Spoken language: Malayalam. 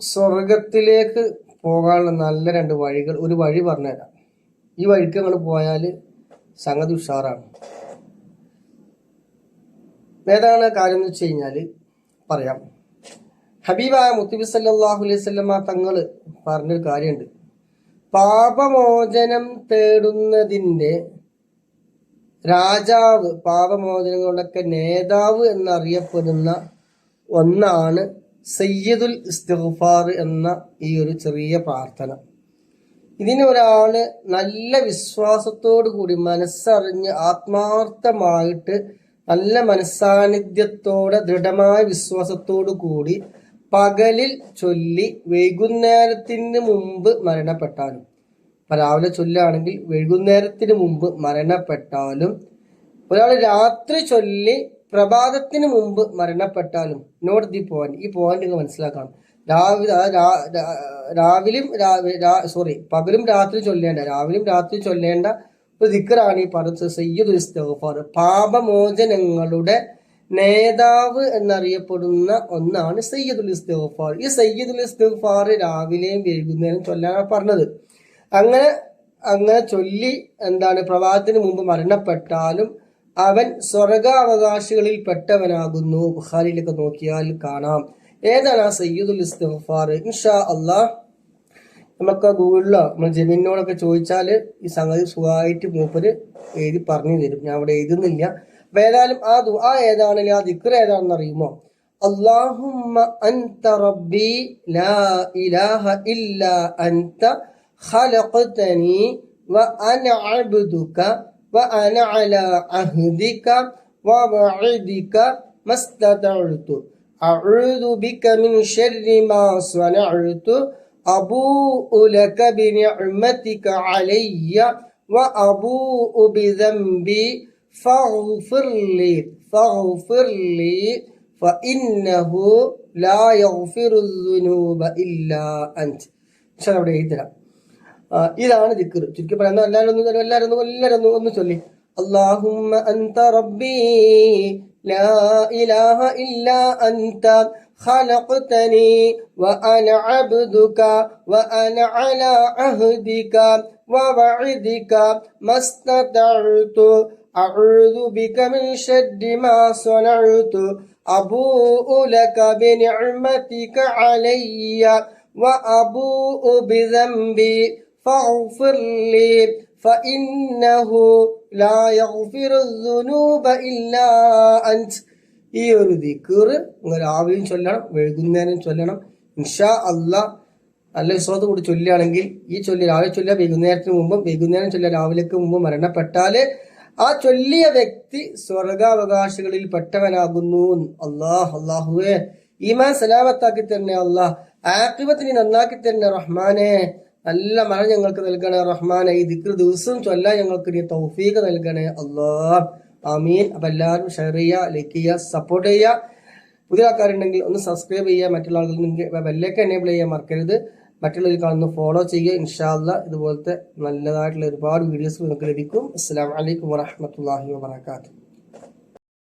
സ്വർഗത്തിലേക്ക് പോകാനുള്ള നല്ല രണ്ട് വഴികൾ ഒരു വഴി പറഞ്ഞുതരാം. ഈ വഴിക്ക് അങ്ങോട്ട് പോയാൽ സംഗതി ഉഷാറാണ്. ഏതാണ് കാര്യം എന്ന് വെച്ച് കഴിഞ്ഞാൽ പറയാം. ഹബീബായ മുത്തുബി സല്ലാഹു അലൈഹി സ്വല്ലമ്മ തങ്ങൾ പറഞ്ഞൊരു കാര്യമുണ്ട് പാപമോചനം തേടുന്നതിന്റെ രാജാവ് പാപമോചനങ്ങളുടെയൊക്കെ നേതാവ് എന്നറിയപ്പെടുന്ന ഒന്നാണ് സയ്യിദുൽ ഇസ്തിഗ്ഫാർ എന്ന ഈ ഒരു ചെറിയ പ്രാർത്ഥന. ഇതിന് ഒരാൾ നല്ല വിശ്വാസത്തോടു കൂടി മനസ്സറിഞ്ഞ് ആത്മാർത്ഥമായിട്ട് നല്ല മനസ്സാന്നിധ്യത്തോടെ ദൃഢമായ വിശ്വാസത്തോടു കൂടി പകലിൽ ചൊല്ലി വൈകുന്നേരത്തിന് മുമ്പ് മരണപ്പെട്ടാലും രാവിലെ ചൊല്ലുകയാണെങ്കിൽ വൈകുന്നേരത്തിന് മുമ്പ് മരണപ്പെട്ടാലും ഒരാൾ രാത്രി ചൊല്ലി പ്രഭാതത്തിന് മുമ്പ് മരണപ്പെട്ടാലും നോട്ട് ദി പോയിന്റ് ഈ പോയിന്റ് നിങ്ങൾ മനസ്സിലാക്കണം. രാവിലെ രാവിലും സോറി പകലും രാത്രി ചൊല്ലേണ്ട. രാവിലും രാത്രി ചൊല്ലേണ്ട ഒരു ദിക്കറാണ് ഈ പറഞ്ഞത്. സയ്യിദുൽ ഇസ്തിഗ്ഫാർ. പാപമോചനങ്ങളുടെ നേതാവ് എന്നറിയപ്പെടുന്ന ഒന്നാണ് സയ്യിദുൽ ഇസ്തഫാർ ഈ സയ്യിദുൽ ഇസ്തഫാർ രാവിലെയും വൈകുന്നേരം ചൊല്ലാനാണ് പറഞ്ഞത്. അങ്ങനെ അങ്ങനെ ചൊല്ലി എന്താണ് പ്രഭാതത്തിന് മുമ്പ് മരണപ്പെട്ടാലും അവൻ സ്വർഗാവകാശികളിൽ പെട്ടവനാകുന്നു ബുഖാരിയിലൊക്കെ നോക്കിയാൽ കാണാം ഏതാണ് ആ സയ്യിദുൽ ഇസ്തിഗ്ഫാർ ഇൻഷാ അള്ളാഹ് നമുക്ക് ഗൂഗിളിലോ നമ്മൾ ജമീനോടൊക്കെ ചോദിച്ചാൽ ഈ സംഗതി സുഖമായിട്ട് മൂപ്പര് എഴുതി പറഞ്ഞു തരും ഞാൻ അവിടെ എഴുതുന്നില്ല അപ്പൊ ഏതായാലും ആ ദുആ ഏതാണെങ്കിലും ആ ദിക്ർ ഏതാണെന്ന് അറിയുമോ അള്ളാഹുമ്മ അൻത റബ്ബി ലാ ഇലാഹ ഇല്ലാ അൻത خلقتني وأنا عبدك وأنا على عهدك ووعدك ما استطعت. أعوذ بك من شر ما صنعت. أبوء لك بنعمتك علي وأبوء بذنبي. فاغفر لي فاغفر لي فإنه لا يغفر الذنوب إلا أنت. إن شاء ഇതാണ് ദിക്കർ ചുരുക്കി പറയുന്ന എല്ലാവരും ഒന്ന് എല്ലാവരും ഒന്ന് എല്ലാവരും ഒന്ന് ഒന്ന് ചൊല്ലി اللهم أنت ربي لا إله إلا أنت خلقتني وأنا عبدك وأنا على عهدك ووعدك ما استطعت أعوذ بك من شر ما صنعت أبوء لك بنعمتك علي وأبوء بذنبي فاغفر لي فإنه لا يغفر الذنوب إلا أنت ഈ ഒരു ദിക്കർ നിങ്ങൾ രാവിലെയും ചൊല്ലണം വൈകുന്നേരം ചൊല്ലണം ഇൻഷാ അള്ളാ നല്ല വിശ്വാസത്തോട് കൂടി ചൊല്ലുകയാണെങ്കിൽ ഈ ചൊല്ലി രാവിലെ ചൊല്ലുക വൈകുന്നേരത്തിന് മുമ്പും വൈകുന്നേരം ചൊല്ലുക രാവിലേക്ക് മുമ്പ് മരണപ്പെട്ടാല് ആ ചൊല്ലിയ വ്യക്തി സ്വർഗാവകാശികളിൽ പെട്ടവനാകുന്നു അള്ളാഹ് അള്ളാഹുവേ ഈമാൻ സലാമത്താക്കി തന്നെ അള്ളാഹ് ആക്കിബത്തിനെ നന്നാക്കി തന്നെ റഹ്മാനെ നല്ല മഴ ഞങ്ങൾക്ക് നൽകണേ റഹ്മാനെ. ഈ ദിക്ർ ദിവസം ചൊല്ലാൻ ഞങ്ങൾക്ക് നീ തൗഫീഖ് നൽകണേ. അള്ളാ ആമീൻ. അപ്പൊ എല്ലാവരും ഷെയർ ചെയ്യുക ലൈക്ക് ചെയ്യുക സപ്പോർട്ട് ചെയ്യുക. പുതിയ ആൾക്കാരുണ്ടെങ്കിൽ ഒന്ന് സബ്സ്ക്രൈബ് ചെയ്യുക. മറ്റുള്ള ആളുകൾ വെല്ലേക്ക് എനേബിൾ ചെയ്യാൻ മറക്കരുത്. മറ്റുള്ളവർ കാണുന്ന ഫോളോ ചെയ്യുക. ഇൻഷാല്ല ഇതുപോലത്തെ നല്ലതായിട്ടുള്ള ഒരുപാട് വീഡിയോസ് നിങ്ങൾക്ക് ലഭിക്കും. അസ്സാം വലൈക്കും വാഹമത്തല്ലാഹി വാബർക്കാത്തു